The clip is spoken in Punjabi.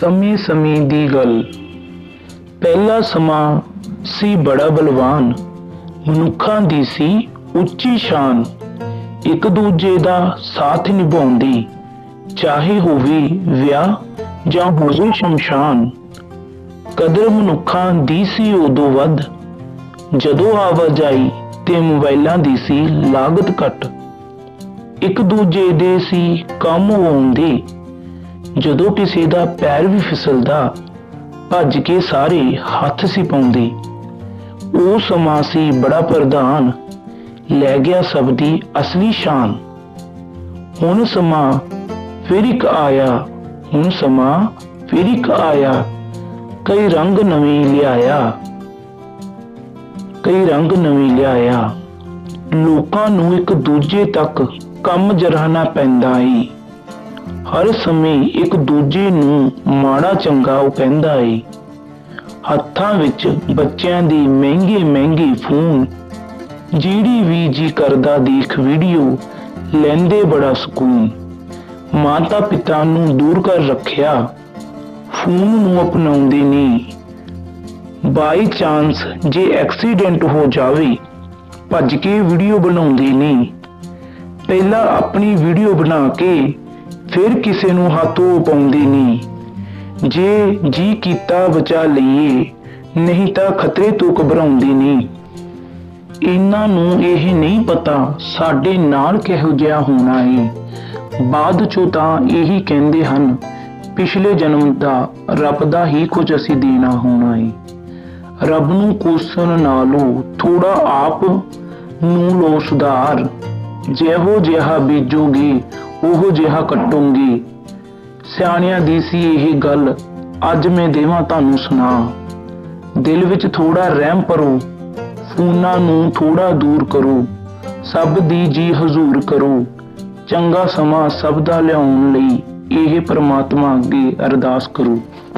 ਸਮੇਂ-ਸਮੇਂ ਦੀ ਗੱਲ। ਪਹਿਲਾ ਸਮਾਂ ਸੀ ਬੜਾ ਬਲਵਾਨ, ਮਨੁੱਖਾਂ ਦੀ ਸੀ ਉੱਚੀ ਸ਼ਾਨ। ਇੱਕ ਦੂਜੇ ਦਾ ਸਾਥ ਨਿਭਾਉਂਦੀ, ਚਾਹੇ ਹੋਵੇ ਵਿਆਹ ਜਾਂ ਹੋਵੇ ਸ਼ਮਸ਼ਾਨ। ਕਦਰ ਮਨੁੱਖਾਂ ਦੀ ਸੀ ਉਦੋਂ ਵੱਧ। ਜਦੋਂ ਆਵਾਜਾਈ ਤੇ ਮੋਬਾਈਲਾਂ ਦੀ ਸੀ ਲਾਗਤ ਘੱਟ। ਇੱਕ ਦੂਜੇ ਦੇ ਸੀ ਕੰਮ ਆਉਂਦੇ ਜਦੋਂ ਕਿਸੇ ਦਾ ਪੈਰ ਵੀ ਫਿਸਲਦਾ, ਭੱਜ ਕੇ ਸਾਰੇ ਹੱਥ ਸੀ ਪਾਉਂਦੇ। ਉਹ ਸਮਾਂ ਸੀ ਬੜਾ ਪ੍ਰਧਾਨ, ਲੈ ਗਿਆ ਸਭ ਦੀ ਅਸਲੀ ਸ਼ਾਨ। ਹੁਣ ਸਮਾਂ ਫਿਰ ਇੱਕ ਆਇਆ, ਹੁਣ ਸਮਾਂ ਫਿਰ ਇੱਕ ਆਇਆ, ਕਈ ਰੰਗ ਨਵੇਂ ਲਿਆਇਆ। ਕਈ ਰੰਗ ਨਵੇਂ ਲਿਆਇਆ। ਲੋਕਾਂ ਨੂੰ ਇੱਕ ਦੂਜੇ ਤੱਕ ਕੰਮ ਜਰਾਨਾ ਪੈਂਦਾ ਏ ਹਰ ਸਮੇਂ ਇੱਕ ਦੂਜੇ ਨੂੰ ਮਾੜਾ ਚੰਗਾ ਉਹ ਕਹਿੰਦਾ ਏ। ਹੱਥਾਂ ਵਿੱਚ ਬੱਚਿਆਂ ਦੀ ਮਹਿੰਗੇ ਮਹਿੰਗੇ ਫੋਨ, ਜਿਹੜੀ ਵੀ ਜੀ ਕਰਦਾ ਦੇਖ ਵੀਡੀਓ, ਲੈਂਦੇ ਬੜਾ ਸਕੂਨ। ਮਾਤਾ ਪਿਤਾ ਨੂੰ ਦੂਰ ਕਰ ਰੱਖਿਆ, ਫੋਨ ਨੂੰ ਅਪਣਾਉਂਦੇ ਨੇ। ਬਾਈ ਚਾਂਸ ਜੇ ਐਕਸੀਡੈਂਟ ਹੋ ਜਾਵੇ, ਭੱਜ ਕੇ ਵੀਡੀਓ ਬਣਾਉਂਦੇ ਨੇ। ਪਹਿਲਾਂ ਆਪਣੀ ਵੀਡੀਓ ਬਣਾ ਕੇ ਫਿਰ ਕਿਸੇ ਨੂੰ ਹੱਥੋਂ ਪਾਉਂਦੇ ਨੇ ਜੇ ਜੀ ਕੀਤਾ ਬਚਾ ਲਈਏ, ਨਹੀਂ ਤਾਂ ਖਤਰੇ ਤੋਂ ਘਬਰਾਉਂਦੇ ਨੇ ਇਹਨਾਂ ਨੂੰ ਇਹ ਨਹੀਂ ਪਤਾ ਸਾਡੇ ਨਾਲ ਕਿਹੋ ਜਿਹਾ ਹੋਣਾ ਏ। ਬਾਅਦ ਚੋਂ ਤਾਂ ਇਹੀ ਕਹਿੰਦੇ ਹਨ, ਪਿਛਲੇ ਜਨਮ ਦਾ ਰੱਬ ਦਾ ਹੀ ਕੁਝ ਅਸੀਂ ਦੇਣਾ ਹੋਣਾ ਏ। ਰੱਬ ਨੂੰ ਕੋਸਣ ਨਾਲੋਂ ਥੋੜਾ ਆਪ ਨੂੰ ਲੋ ਸੁਧਾਰ ਜਿਹੋ ਜਿਹਾ ਬੀਜੋਗੇ, ਉਹੋ ਜਿਹਾ ਕੱਟੋਗੇ। ਸਿਆਣਿਆਂ ਦੀ ਸੀ ਇਹ ਗੱਲ, ਅੱਜ ਮੈਂ ਦੇਵਾਂ ਤੁਹਾਨੂੰ ਸੁਣਾ। ਦਿਲ ਵਿੱਚ ਥੋੜਾ ਰਹਿਮ ਭਰੋ, ਫੂਨਾ ਨੂੰ ਥੋੜਾ ਦੂਰ ਕਰੋ, ਸਭ ਦੀ ਜੀ ਹਜ਼ੂਰ ਕਰੋ। ਚੰਗਾ ਸਮਾਂ ਸਭ ਦਾ ਲਿਆਉਣ ਲਈ ਇਹ ਪ੍ਰਮਾਤਮਾ ਅੱਗੇ ਅਰਦਾਸ ਕਰੋ।